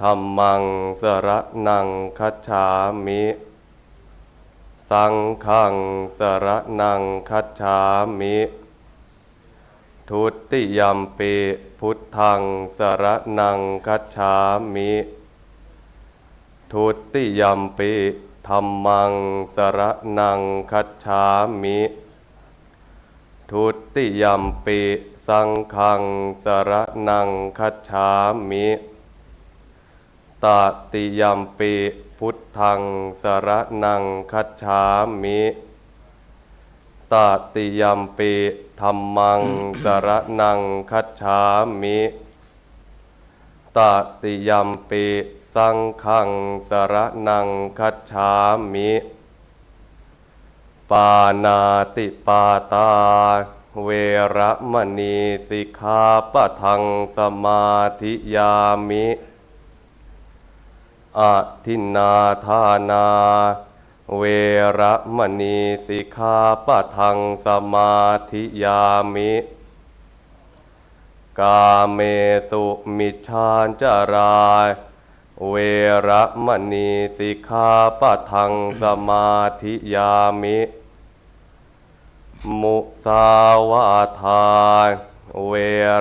ธัมมังสระนังคัจฉามิ สังฆังสระนังคัจฉามิ ทุติยมปิพุทธังสระนังคัจฉามิ ทุติยมปิธัมมังสระนังคัจฉามิ ทุติยมปิสังฆังสระนังคัจฉามิ ตติยัมปิพุทธังสระนังคัจฉามิตติยัมปิธัมมังสระนังคัจฉามิตติยัมปิสังฆังสระนังคัจฉามิปานาติปาตา เวระมณีสิกขาปะทังสมาธิยามิ อะทินนาทานา เวระมณีสิกขาปะทังสมาธิยามิ กาเมสุมิชานจารายเวระมณีสิกขาปะทังสมาธิยามิ มุสาวาทาเว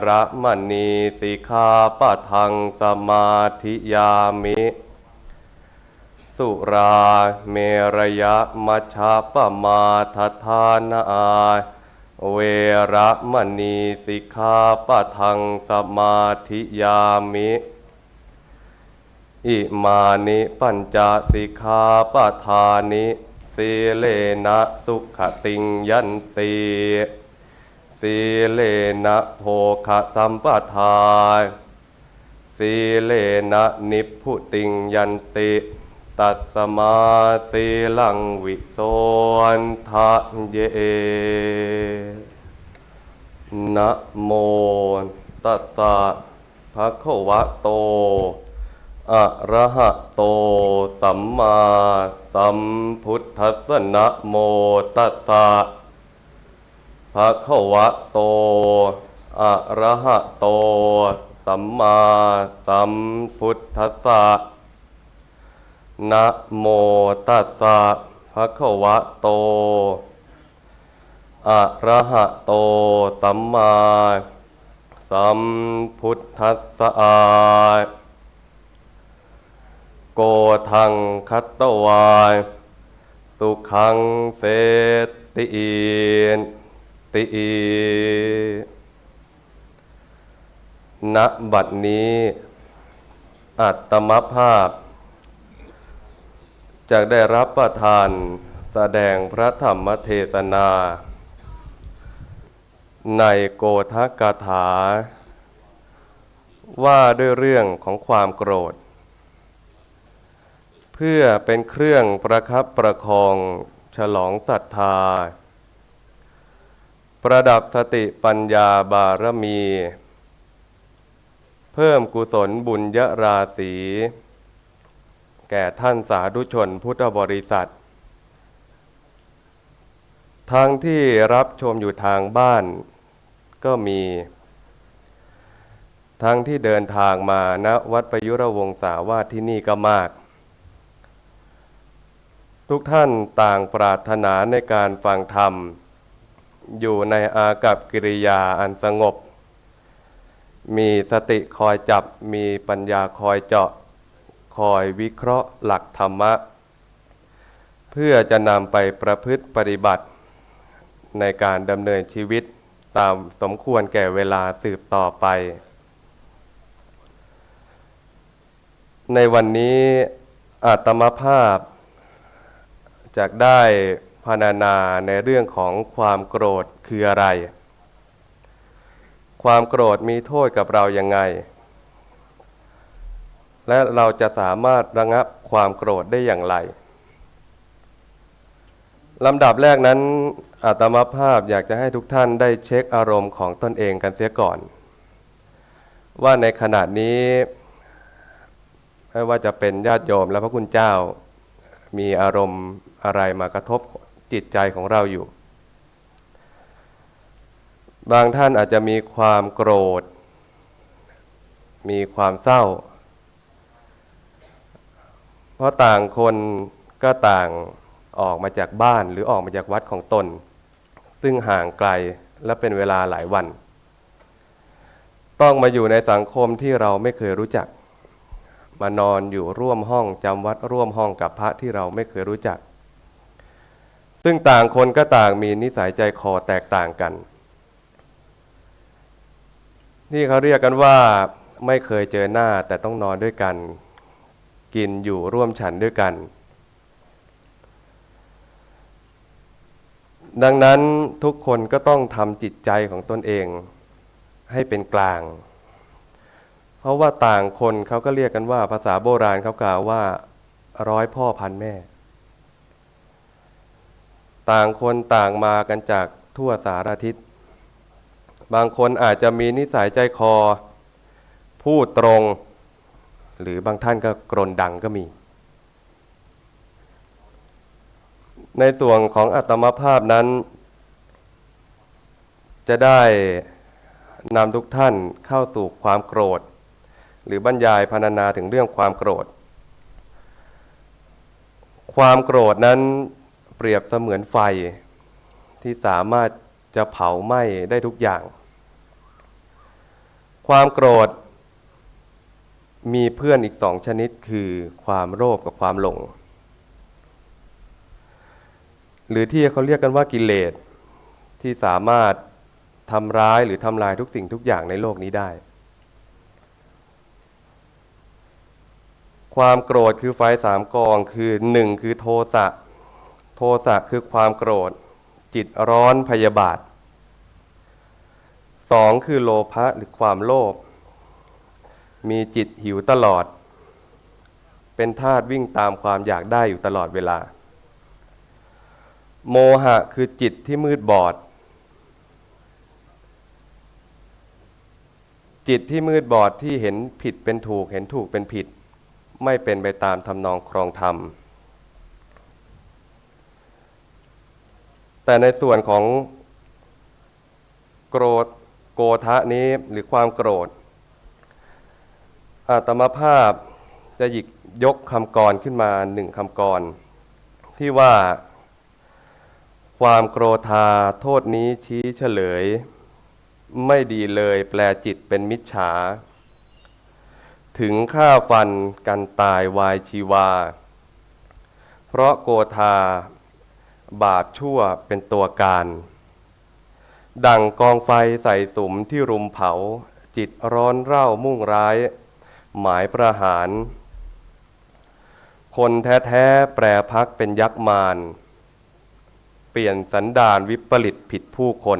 ระมณีสิกขาปะทังสมาธิยามิ สุราเมรยะมัชาปมาทฐานาเวระมณีสิกขาปะทังสมาธิยามิ อิมานิปัญจสิกขาปะทานิสีเลนะสุขติงยันติสีเลนะโภคสัมปทาสีเลนะนิพุติงยันติ ตัสมาสีลังวิโสนทะเย นะโมตัสสะภะคะวะโต อะระหะโต สัมมาสัมพุทธัสสะนะโมตัสสะภะคะวะโต อะระหะโต สัมมาสัมพุทธัสสะ นะโมตัสสะภะคะวะโต อะระหะโต สัมมาสัมพุทธัสสะโกทังคัตตวายสุขังเสตินติณบัดนี้ อัตมภาพ จากได้รับประทานแสดงพระธรรมเทศนา ในโกทกถา ว่าด้วยเรื่องของความโกรธ เพื่อเป็นเครื่องประคับประคองฉลองศรัทธา ประดับสติปัญญาบารมี เพิ่มกุศลบุญยราศี แก่ท่านสาธุชนพุทธบริษัททั้งที่รับชมอยู่ทางบ้านก็มี ทั้งที่เดินทางมาณวัดประยุรวงศาวาสที่นี่ก็มาก ทุกท่านต่างปรารถนาในการฟังธรรม อยู่ในอากับกิริยาอันสงบ มีสติคอยจับมีปัญญาคอยเจาะ คอยวิเคราะห์หลักธรรมะ เพื่อจะนำไปประพฤติปฏิบัติ ในการดำเนินชีวิตตามสมควรแก่เวลาสืบต่อไป ในวันนี้อาตมภาพจากได้พรรณนาในเรื่องของความโกรธคืออะไร ความโกรธมีโทษกับเรายังไง และเราจะสามารถระงับความโกรธได้อย่างไรลำดับแรกนั้นอาตมาภาพอยากจะให้ทุกท่านได้เช็คอารมณ์ของตนเองกันเสียก่อน ว่าในขณะนี้ไม่ว่าจะเป็นญาติโยมและพระคุณเจ้า มีอารมณ์อะไรมากระทบจิตใจของเราอยู่ บางท่านอาจจะมีความโกรธ มีความเศร้า เพราะต่างคนก็ต่างออกมาจากบ้านหรือออกมาจากวัดของตน ซึ่งห่างไกลและเป็นเวลาหลายวัน ต้องมาอยู่ในสังคมที่เราไม่เคยรู้จัก มานอนอยู่ร่วมห้องจำวัดร่วมห้องกับพระที่เราไม่เคยรู้จัก ซึ่งต่างคนก็ต่างมีนิสัยใจคอแตกต่างกัน นี่เขาเรียกกันว่าไม่เคยเจอหน้าแต่ต้องนอนด้วยกัน กินอยู่ร่วมฉันด้วยกัน ดังนั้นทุกคนก็ต้องทำจิตใจของตนเองให้เป็นกลาง เพราะว่าต่างคนเขาก็เรียกกันว่าภาษาโบราณเขากล่าวว่าร้อยพ่อพันแม่ ต่างคนต่างมากันจากทั่วสารทิศ บางคนอาจจะมีนิสัยใจคอ พูดตรง หรือบางท่านก็กรนดังก็มี ในส่วนของอัตมภาพนั้น จะได้นำทุกท่านเข้าสู่ความโกรธ หรือบรรยายพรรณนาถึงเรื่องความโกรธ ความโกรธนั้นเปรียบเสมือนไฟที่สามารถจะเผาไหม้ได้ทุกอย่าง ความโกรธ มีเพื่อนอีกสองชนิดคือความโลภกับความหลง หรือที่เขาเรียกกันว่ากิเลสที่สามารถทำร้ายหรือทำลายทุกสิ่งทุกอย่างในโลกนี้ได้ ความโกรธคือไฟสามกองคือหนึ่งคือโทสะโทสะคือความโกรธ จิตร้อนพยาบาทสองคือโลภะหรือความโลภ มีจิตหิวตลอด เป็นธาตุวิ่งตามความอยากได้อยู่ตลอดเวลา โมหะคือจิตที่มืดบอด จิตที่มืดบอดที่เห็นผิดเป็นถูกเห็นถูกเป็นผิด ไม่เป็นไปตามทำนองครองธรรม แต่ในส่วนของโกรธโกทะนี้หรือความโกรธ อาตมาภาพจะหยิกยกคำกรขึ้นมาหนึ่งคำกร ที่ว่า ความโกรธาโทษนี้ชี้เฉลย ไม่ดีเลยแปลจิตเป็นมิจฉา ถึงฆ่าฟันกันตายวายชีวา เพราะโกธา บาปชั่วเป็นตัวการ ดังกองไฟใส่สุมที่รุมเผา จิตร้อนเร่ามุ่งร้าย หมายประหาร คนแท้ๆแปรพักเป็นยักษ์มาร เปลี่ยนสันดานวิปริตผิดผู้คน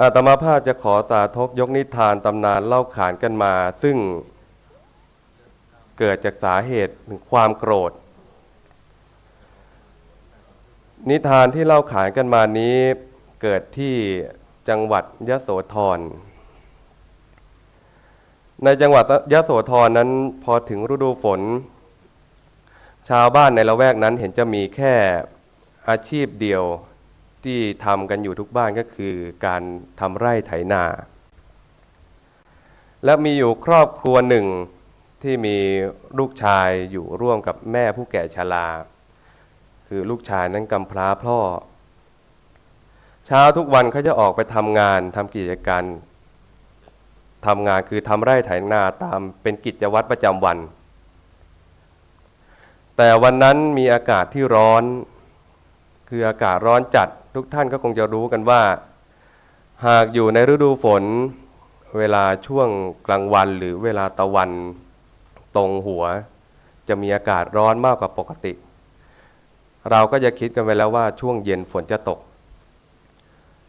อาตมาภาพจะขอสาธกยกนิทานตำนานเล่าขานกันมา ซึ่งเกิดจากสาเหตุถึงความโกรธ นิทานที่เล่าขานกันมานี้เกิดที่จังหวัดยะโสธร ในจังหวัดยะโสธรนั้นพอถึงฤดูฝน ชาวบ้านในละแวกนั้นเห็นจะมีแค่อาชีพเดียวที่ทำกันอยู่ทุกบ้านก็คือการทำไร่ไถนา และมีอยู่ครอบครัวหนึ่งที่มีลูกชายอยู่ร่วมกับแม่ผู้แก่ชราคือลูกชายนั้นกำพร้าพ่อ เช้าทุกวันเขาจะออกไปทำงานทำกิจการ ทำงานคือทำไร่ไถนาตามเป็นกิจวัตรประจำวัน แต่วันนั้นมีอากาศที่ร้อน คืออากาศร้อนจัดทุกท่านก็คงจะรู้กันว่า หากอยู่ในฤดูฝน เวลาช่วงกลางวันหรือเวลาตะวันตรงหัว จะมีอากาศร้อนมากกว่าปกติ เราก็จะคิดกันไว้แล้วว่าช่วงเย็นฝนจะตก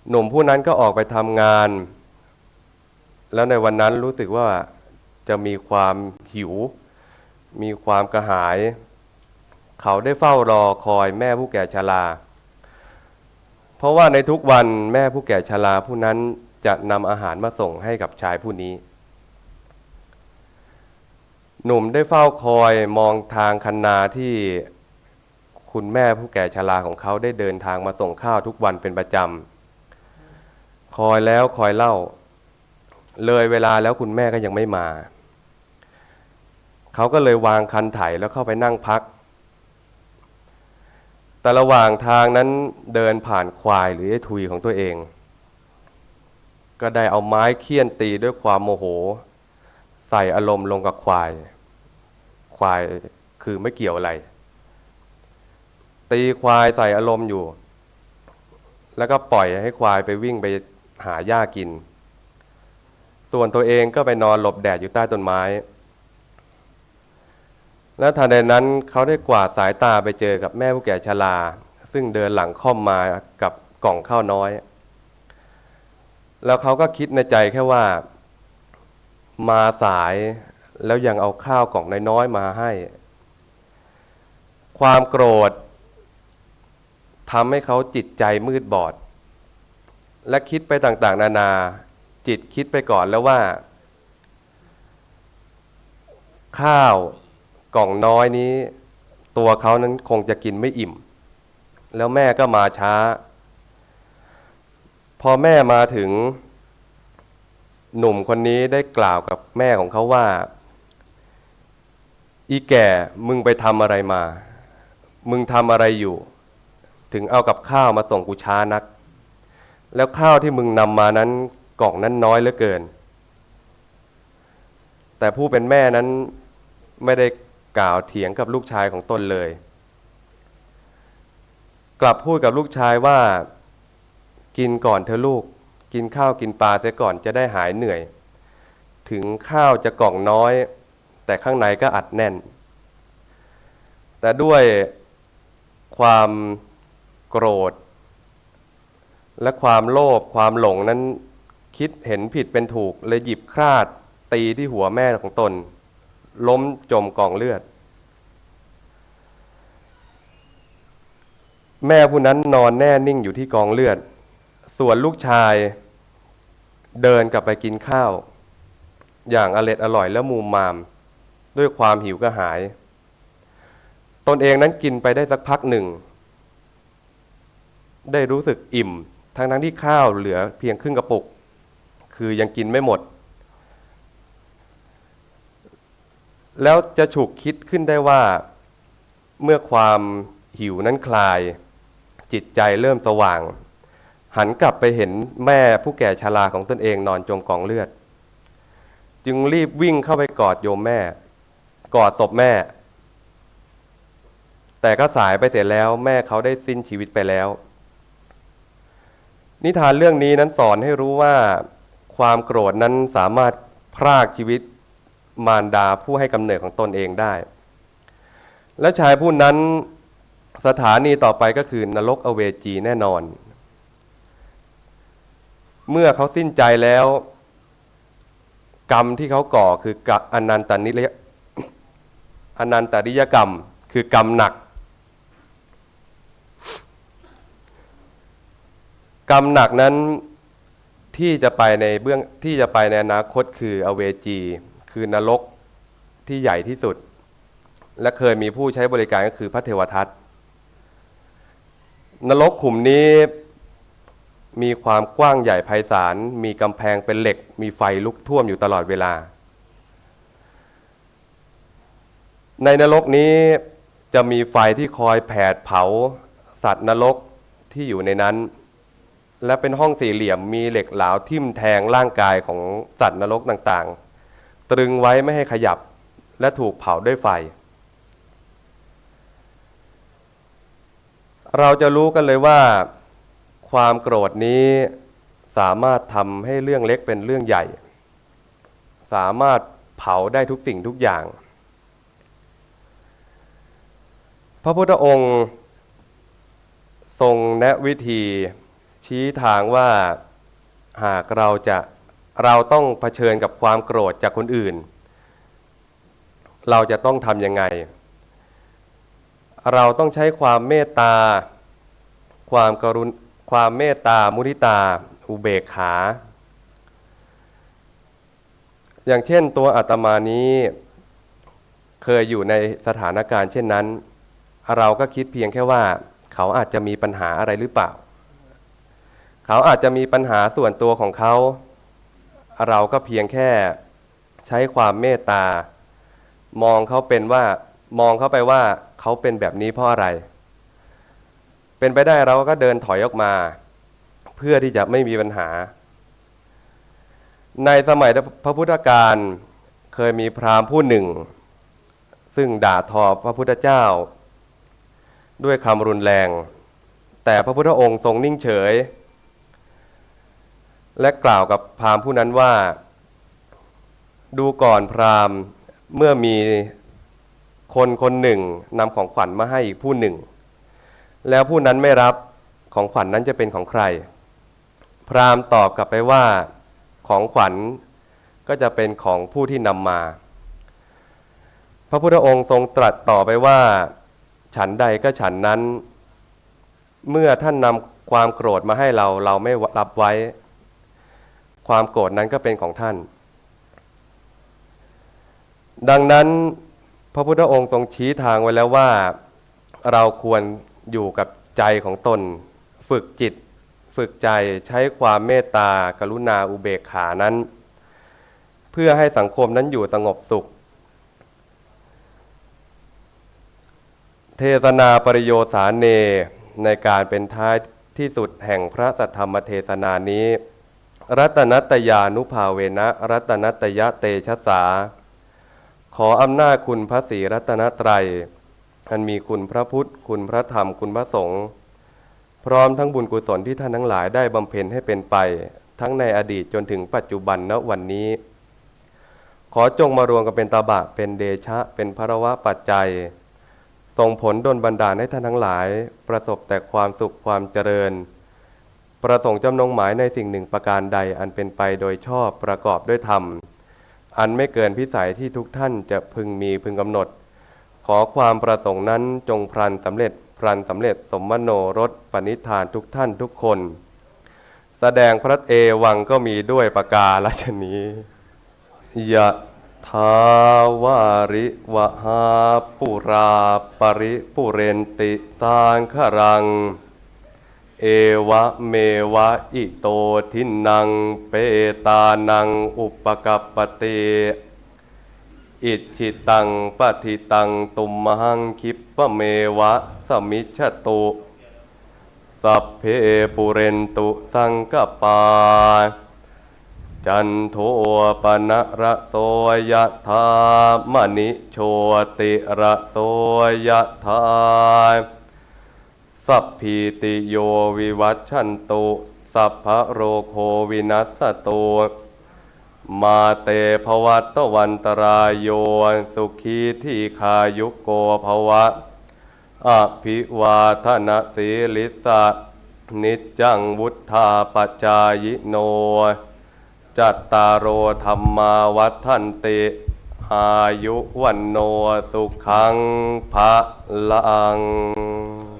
หนุ่มผู้นั้นก็ออกไปทำงาน แล้วในวันนั้นรู้สึกว่าจะมีความหิว มีความกระหาย เขาได้เฝ้ารอคอยแม่ผู้แก่ชรา เพราะว่าในทุกวันแม่ผู้แก่ชราผู้นั้นจะนำอาหารมาส่งให้กับชายผู้นี้ หนุ่มได้เฝ้าคอยมองทางคันนาที่คุณแม่ผู้แก่ชราของเขาได้เดินทางมาส่งข้าวทุกวันเป็นประจำ คอยแล้วคอยเล่า เลยเวลาแล้วคุณแม่ก็ยังไม่มา เขาก็เลยวางคันไถแล้วเข้าไปนั่งพัก แต่ระหว่างทางนั้นเดินผ่านควายหรือไอ้ทุยของตัวเอง ก็ได้เอาไม้เคี่ยนตีด้วยความโมโห ใส่อารมณ์ลงกับควาย ควายคือไม่เกี่ยวอะไร ตีควายใส่อารมณ์อยู่ แล้วก็ปล่อยให้ควายไปวิ่งไปหาหญ้ากิน ส่วนตัวเองก็ไปนอนหลบแดดอยู่ใต้ต้นไม้ และทันใดนั้นเขาได้กวาดสายตาไปเจอกับแม่ผู้แก่ชราซึ่งเดินหลังค่อมมากับกล่องข้าวน้อย แล้วเขาก็คิดในใจแค่ว่า มาสายแล้วยังเอาข้าวกล่องน้อยๆมาให้ ความโกรธทำให้เขาจิตใจมืดบอด และคิดไปต่างๆ นานา จิตคิดไปก่อนแล้วว่า ข้าวกล่องน้อยนี้ ตัวเขานั้นคงจะกินไม่อิ่ม แล้วแม่ก็มาช้า พอแม่มาถึง หนุ่มคนนี้ได้กล่าวกับแม่ของเขาว่า อีแก่มึงไปทำอะไรมา มึงทำอะไรอยู่ ถึงเอากับข้าวมาส่งกูช้านัก แล้วข้าวที่มึงนำมานั้น กล่องนั้นน้อยเหลือเกิน แต่ผู้เป็นแม่นั้นไม่ได้กล่าวเถียงกับลูกชายของตนเลย กลับพูดกับลูกชายว่ากินก่อนเธอลูก กินข้าวกินปลาเสียก่อนจะได้หายเหนื่อย ถึงข้าวจะกล่องน้อย แต่ข้างในก็อัดแน่น แต่ด้วยความโกรธ และความโลภความหลงนั้น คิดเห็นผิดเป็นถูกเลยหยิบคราดตีที่หัวแม่ของตน ล้มจมกองเลือด แม่ผู้นั้นนอนแน่นิ่งอยู่ที่กองเลือด ส่วนลูกชาย เดินกลับไปกินข้าว อย่างอร็ดอร่อยและมูมมาม ด้วยความหิวกระหาย ตนเองนั้นกินไปได้สักพักหนึ่ง ได้รู้สึกอิ่ม ทั้งทั้งที่ข้าวเหลือเพียงครึ่งกระปุก คือยังกินไม่หมด แล้วจะฉุกคิดขึ้นได้ว่า เมื่อความหิวนั้นคลาย จิตใจเริ่มสว่าง หันกลับไปเห็นแม่ผู้แก่ชราของตนเองนอนจมกองเลือด จึงรีบวิ่งเข้าไปกอดโยมแม่ กอดศพแม่ แต่ก็สายไปเสร็จแล้วแม่เขาได้สิ้นชีวิตไปแล้วนิทานเรื่องนี้นั้นสอนให้รู้ว่า ความโกรธนั้นสามารถพรากชีวิตมารดาผู้ให้กำเนิดของตนเองได้ และชายผู้นั้นสถานีต่อไปก็คือนรกอเวจีแน่นอน เมื่อเขาสิ้นใจแล้ว กรรมที่เขาก่อคือกอนันตนิยอนันตริยกรรม คือกรรมหนัก กรรมหนักนั้น ที่จะไปในเบื้องที่จะไปในอนาคตคืออเวจี คือนรกที่ใหญ่ที่สุด และเคยมีผู้ใช้บริการก็คือพระเทวทัตนรกขุมนี้มีความกว้างใหญ่ไพศาล มีกำแพงเป็นเหล็ก มีไฟลุกท่วมอยู่ตลอดเวลา ในนรกนี้จะมีไฟที่คอยแผดเผาสัตว์นรกที่อยู่ในนั้น และเป็นห้องสี่เหลี่ยมมีเหล็กเหลาทิ่มแทงร่างกายของสัตว์นรกต่างๆ ตรึงไว้ไม่ให้ขยับและถูกเผาด้วยไฟ เราจะรู้กันเลยว่า ความโกรธนี้สามารถทำให้เรื่องเล็กเป็นเรื่องใหญ่ สามารถเผาได้ทุกสิ่งทุกอย่าง พระพุทธองค์ ทรงแนะวิธี ชี้ทางว่าหากเราจะเราต้องเผชิญกับความโกรธจากคนอื่น เราจะต้องทำยังไง เราต้องใช้ความเมตตา ความกรุณความเมตตามุทิตา อุเบกขา อย่างเช่นตัวอาตมานี้ เคยอยู่ในสถานการณ์เช่นนั้น เราก็คิดเพียงแค่ว่า เขาอาจจะมีปัญหาอะไรหรือเปล่า เขาอาจจะมีปัญหาส่วนตัวของเขา เราก็เพียงแค่ใช้ความเมตตา มองเขาเป็นว่ามองเขาไปว่าเขาเป็นแบบนี้เพราะอะไร เป็นไปได้เราก็เดินถอยออกมา เพื่อที่จะไม่มีปัญหา ในสมัยพระพุทธการเคยมีพราหมณ์ผู้หนึ่ง ซึ่งด่าทอพระพุทธเจ้า ด้วยคำรุนแรง แต่พระพุทธองค์ทรงนิ่งเฉย และกล่าวกับพราหมณ์ผู้นั้นว่า ดูก่อนพราหมณ์เมื่อมีคนคนหนึ่งนำของขวัญมาให้อีกผู้หนึ่ง แล้วผู้นั้นไม่รับของขวัญนนั้นจะเป็นของใคร พราหมณ์ตอบกลับไปว่าของขวัญก็จะเป็นของผู้ที่นำมา พระพุทธองค์ทรงตรัสต่อไปว่า ฉันใดก็ฉันนั้น เมื่อท่านนำความโกรธมาให้เราเราไม่รับไว้ ความโกรธนั้นก็เป็นของท่าน ดังนั้นพระพุทธองค์ทรงชี้ทางไว้แล้วว่า เราควรอยู่กับใจของตน ฝึกจิต ฝึกใจใช้ความเมตตากรุณาอุเบกขานั้น เพื่อให้สังคมนั้นอยู่สงบสุข เทศนาปริโยสาเนในการเป็นท้ายที่สุดแห่งพระสัทธรรมเทศนานี้ รัตนัตยานุภาเวนะรัตนัตยะเตชะสา ขออำนาจคุณพระศรีรัตนตรัยอันมีคุณพระพุทธ คุณพระธรรมคุณพระสงฆ์พร้อมทั้งบุญกุศลที่ท่านทั้งหลายได้บำเพ็ญให้เป็นไป ทั้งในอดีตจนถึงปัจจุบันณวันนี้ ขอจงมารวมกันเป็นตาบะเป็นเดชะ เป็นพระวะปัจจัยส่งผลดลบันดาลให้ท่านทั้งหลาย ประสบแต่ความสุขความเจริญ ประสงค์จำนงหมายในสิ่งหนึ่งประการใดอันเป็นไปโดยชอบประกอบด้วยธรรม อันไม่เกินพิสัยที่ทุกท่านจะพึงมีพึงกำหนด ขอความประสงค์นั้นจงพลันสำเร็จพลันสำเร็จสมมโนรสปณิธานทุกท่านทุกคน แสดงพระเอวังก็มีด้วยประกาศชนี้ยะทาวาริวหาปุราปริปุเรนติสางครัง เอวะเมวะอิโตทินังเปตานังอุปกัปปติอิจิตังปฏิตังตุมหังคิปปะเมวะสมิชตุสัพเพปุเรนตุสังกปา จันโทปนะระโสยธามณิโชติระโสยธา สัพพีติโยวิวัชชันตุสัพพะโรโควินัสตุมาเตภวัตวันตรายโยสุขีที่คายุโกภวะ อภิวาทนาสีลิสะนิจังวุธาปจายโน จัตตารโอธรรมาวัฏันติ อายุวันโนสุขังพระลัง